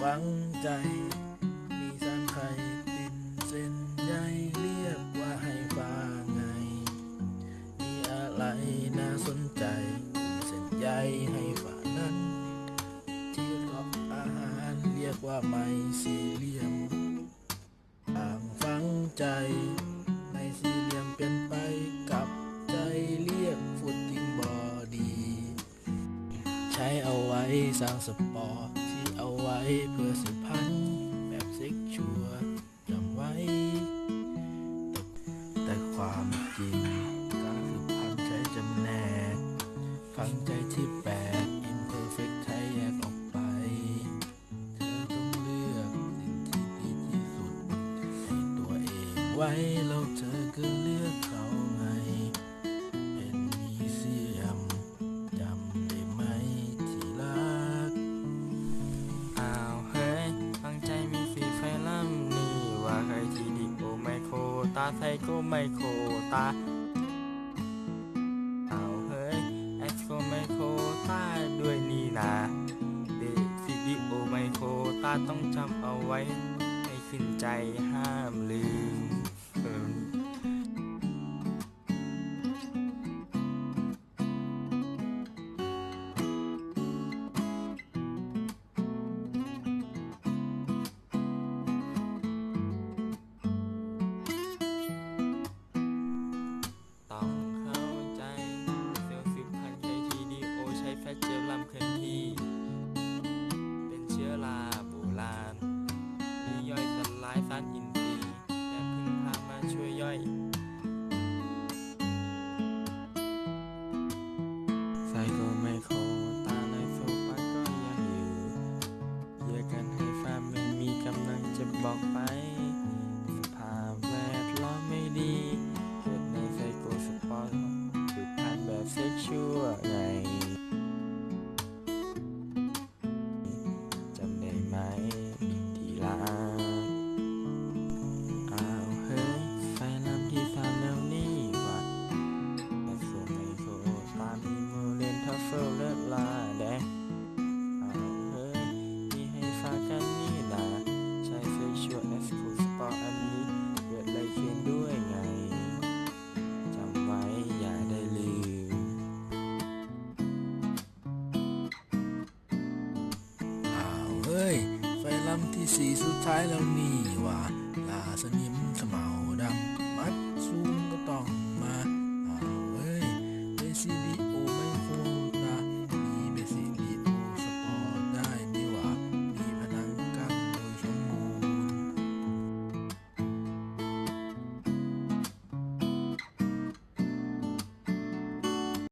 ฝังใจ มีสารไข่ตินเส้นใยเรียกว่าให้ฟ้าไง มีอะไรน่าสนใจ เส้นใยให้ฝานั้น ที่รอบอาหารเรียกว่าไมซีเลียมอ่างฝังใจ เอาไว้สร้างสปอร์ที่เอาไว้เพื่อสืบพันธุ์แบบเซ็กชัวจำไว้ แต่ความจริงการสืบพันธุ์ใช้จำแนก ฟังใจที่แปด imperfect ใช้แยกออกไป เธอต้องเลือกสิ่งที่ดีที่สุดให้ตัวเองไว้แล้วเธอก็เลือกเขา ตาไทยก็ไมโครตาเอ้าเฮ้ยแอสโคไมโครตาด้วยนี่นะเดซิดีโอไมโครตาต้องจำเอาไว้ให้ขึ้นใจห้ามลืม สายสารอินทรีย์และพึ่งพามาช่วยย่อย ไซโคไมโครตาในโซปาก็ยังอยู่เยอะกันให้ฟ้าไม่มีกำลังจะบอก สีสุดท้ายแล้วนี่ว่าลาสนิมสมา